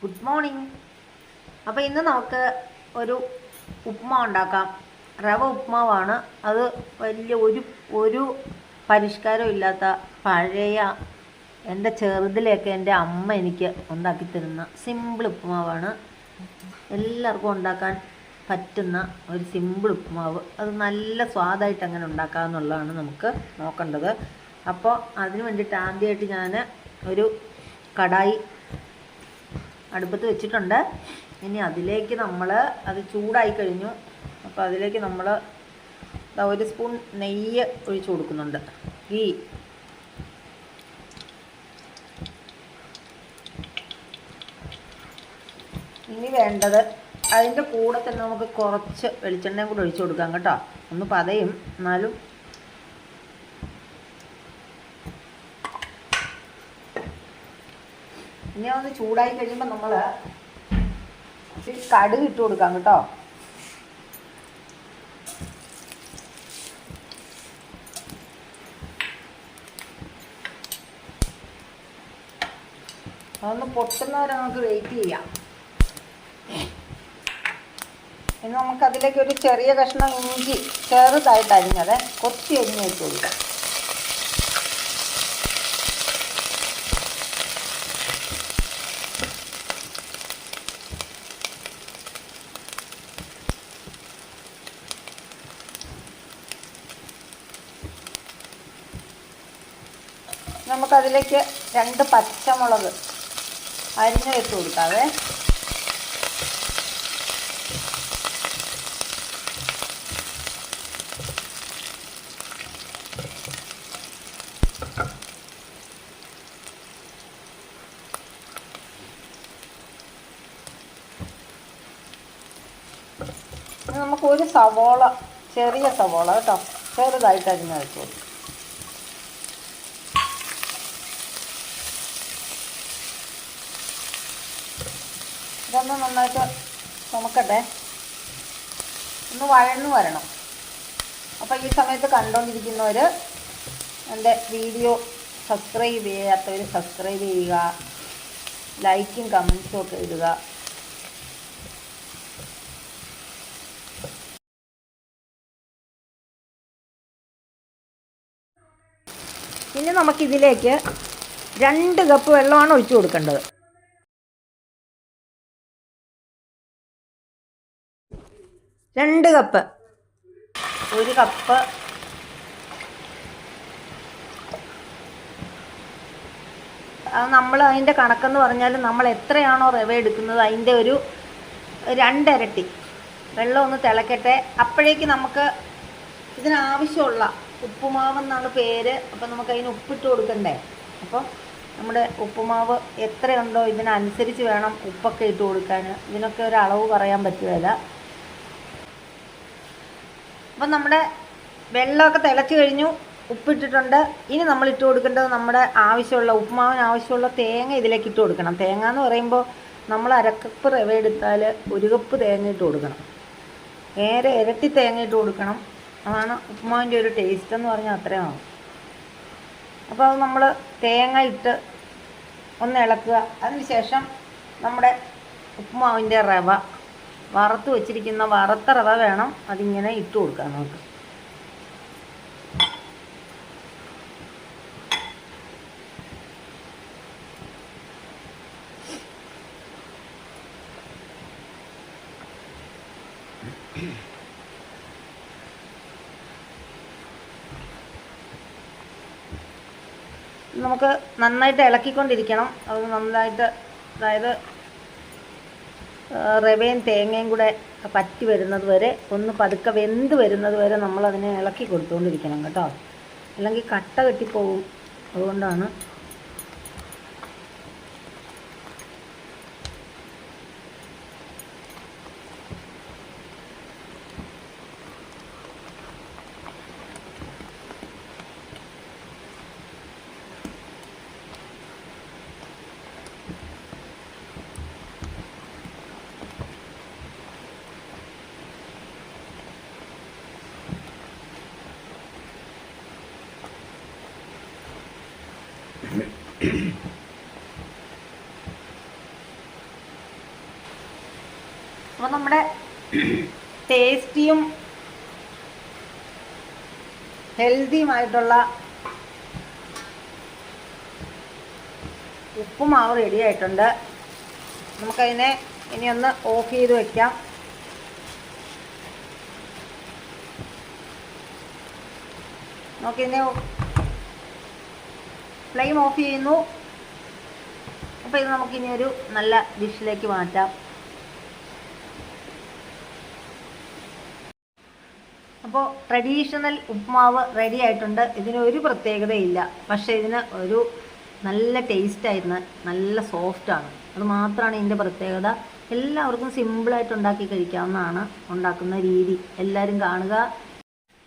Good morning അപ്പോൾ ഇന്ന് നമുക്ക് ഒരു ഉപ്മാവ് ഉണ്ടാക്കാം. റവ ഉപ്മാവാണ്. അത് വലിയ ഒരു ഒരു പരിഷ്കാരവും ഇല്ലാത്ത പഴയ എന്റെ ചെറുതിലെയൊക്കെ എന്റെ അമ്മ എനിക്ക് ഉണ്ടാക്കി തരുന്ന സിമ്പിൾ ഉപ്മാവാണ്. എല്ലാവർക്കും ഉണ്ടാക്കാൻ പറ്റുന്ന ഒരു സിമ്പിൾ ഉപ്മാവ്. അത് നല്ല സ്വാദായിട്ട് അങ്ങനെ ഉണ്ടാക്കാമെന്നുള്ളതാണ് നമുക്ക് നോക്കേണ്ടത്. അപ്പോൾ അതിന് വേണ്ടിയിട്ട് ആദ്യമായിട്ട് ഞാൻ ഒരു കടായി അടുപ്പത്ത് വെച്ചിട്ടുണ്ട്. ഇനി അതിലേക്ക് നമ്മൾ അത് ചൂടായി കഴിഞ്ഞു. അപ്പോൾ അതിലേക്ക് നമ്മൾ ഒരു സ്പൂൺ നെയ്യ് ഒഴിച്ചു കൊടുക്കുന്നുണ്ട്. ഗീ. ഇനി വേണ്ടത് അതിന്റെ കൂടെ തന്നെ നമുക്ക് കുറച്ച് വെളിച്ചെണ്ണയും കൂടെ ഒഴിച്ചു കൊടുക്കാം കേട്ടോ. ഒന്ന് പതയും എന്നാലും ഇനി ഒന്ന് ചൂടായി കഴിയുമ്പോൾ നമ്മൾ കടുക് ഇട്ട് കൊടുക്കാം കേട്ടോ. അതൊന്ന് പൊട്ടുന്നവരെ നമുക്ക് വെയിറ്റ് ചെയ്യാം. ഇനി നമുക്കതിലേക്ക് ഒരു ചെറിയ കഷ്ണം ഇഞ്ചി ചെറുതായിട്ട് അരിഞ്ഞത് കൊത്തി അരിഞ്ഞ് വെച്ച് കൊടുക്കാം. നമുക്കതിലേക്ക് രണ്ട് പച്ചമുളക് അരിഞ്ഞ് വെച്ച് കൊടുക്കാവേ. നമുക്ക് ഒരു സവോള ചെറിയ സവോള കേട്ടോ ചെറുതായിട്ട് അരിഞ്ഞ് വെച്ച് കൊടുക്കും ഇതൊന്ന് നന്നായിട്ട് ചുമക്കട്ടെ. ഒന്ന് വഴന്നു വരണം. അപ്പോൾ ഈ സമയത്ത് കണ്ടുകൊണ്ടിരിക്കുന്നവർ എന്റെ വീഡിയോ സബ്സ്ക്രൈബ് ചെയ്യാത്തവർ സബ്സ്ക്രൈബ് ചെയ്യുക. ലൈക്കും കമൻസും ഒക്കെ ഇടുക. ഇനി നമുക്കിതിലേക്ക് രണ്ട് കപ്പ് വെള്ളമാണ് ഒഴിച്ചു കൊടുക്കേണ്ടത്. രണ്ട് കപ്പ്. ഒരു കപ്പ്. നമ്മൾ അതിന്റെ കണക്കെന്ന് പറഞ്ഞാൽ നമ്മൾ എത്രയാണോ റവ എടുക്കുന്നത് അതിന്റെ ഒരു രണ്ടിരട്ടി. വെള്ളം ഒന്ന് തിളക്കട്ടെ. അപ്പോഴേക്ക് നമുക്ക് ഇതിനാവശ്യമുള്ള ഉപ്പുമാവെന്നാണ് പേര്. അപ്പം നമുക്ക് അതിന് ഉപ്പിട്ട് കൊടുക്കണ്ടേ? അപ്പോൾ നമ്മുടെ ഉപ്പുമാവ് എത്രയുണ്ടോ ഇതിനനുസരിച്ച് വേണം ഉപ്പൊക്കെ ഇട്ട് കൊടുക്കാൻ. ഇതിനൊക്കെ ഒരു അളവ് പറയാൻ പറ്റുകയില്ല. അപ്പം നമ്മുടെ വെള്ളമൊക്കെ തിളച്ച് കഴിഞ്ഞു ഉപ്പിട്ടിട്ടുണ്ട്. ഇനി നമ്മൾ ഇട്ട് കൊടുക്കേണ്ടത് നമ്മുടെ ആവശ്യമുള്ള ഉപ്പുമാവിന് ആവശ്യമുള്ള തേങ്ങ ഇതിലേക്ക് ഇട്ട് കൊടുക്കണം. തേങ്ങ എന്ന് പറയുമ്പോൾ നമ്മൾ അരക്കപ്പ് റവ എടുത്താൽ ഒരു കപ്പ് തേങ്ങ ഇട്ട് കൊടുക്കണം. നേരെ ഇരട്ടി തേങ്ങ ഇട്ട് കൊടുക്കണം. അതാണ് ഉപ്പുമാവിന്റെ ഒരു ടേസ്റ്റ് എന്ന് പറഞ്ഞാൽ അത്രയാണ് അപ്പോൾ അത് നമ്മൾ തേങ്ങ ഇട്ട് ഒന്ന് ഇളക്കുക. അതിന് ശേഷം നമ്മുടെ ഉപ്പുമാവിന്റെ റവ വറുത്ത് വെച്ചിരിക്കുന്ന വറുത്ത റവ വേണം. അതിങ്ങനെ ഇട്ട് കൊടുക്കാം നമുക്ക്. നമുക്ക് നന്നായിട്ട് ഇളക്കിക്കൊണ്ടിരിക്കണം. അത് നന്നായിട്ട് അതായത് റവയും തേങ്ങയും കൂടെ പറ്റി വരുന്നത് വരെ ഒന്ന് പതുക്കെ വെന്ത് വരുന്നത് വരെ നമ്മളതിനെ ഇളക്കി കൊടുത്തുകൊണ്ടിരിക്കണം കേട്ടോ. അല്ലെങ്കിൽ കട്ട കെട്ടിപ്പോവും. അതുകൊണ്ടാണ് ടേസ്റ്റിയും ഹെൽത്തിയുമായിട്ടുള്ള ഉപ്പുമാവ് റെഡി ആയിട്ടുണ്ട്. നമുക്കതിനെ ഇനി ഒന്ന് ഓഫ് ചെയ്ത് വെക്കാം. നമുക്കിതിനെ ഫ്ലെയിം ഓഫ് ചെയ്യുന്നു. അപ്പോൾ ഇത് നമുക്കിനി ഒരു നല്ല ഡിഷിലേക്ക് മാറ്റാം. അപ്പോൾ ട്രഡീഷണൽ ഉപ്മാവ് റെഡി ആയിട്ടുണ്ട്. ഇതിന് ഒരു പ്രത്യേകതയില്ല. പക്ഷേ ഇതിന് ഒരു നല്ല ടേസ്റ്റ് ആയിരുന്നു. നല്ല സോഫ്റ്റാണ് അത് മാത്രമാണ് ഇതിന്റെ പ്രത്യേകത. എല്ലാവർക്കും സിമ്പിളായിട്ട് ഉണ്ടാക്കി കഴിക്കാവുന്നതാണ് ഉണ്ടാക്കുന്ന രീതി. എല്ലാവരും കാണുക.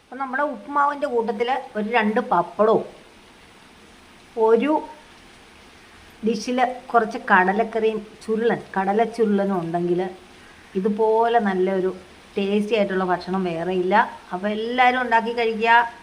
അപ്പം നമ്മുടെ ഉപ്മാവിന്റെ കൂട്ടത്തിൽ ഒരു രണ്ട് പപ്പടവും ഒരു ഡിഷിൽ കുറച്ച് കടലക്കറിയും ചുരുളൻ കടല ചുരുളനും ഉണ്ടെങ്കിൽ ഇതുപോലെ നല്ലൊരു ടേസ്റ്റി ആയിട്ടുള്ള ഭക്ഷണം വേറെ ഇല്ല. അപ്പോൾ എല്ലാവരും ഉണ്ടാക്കി കഴിക്കുക.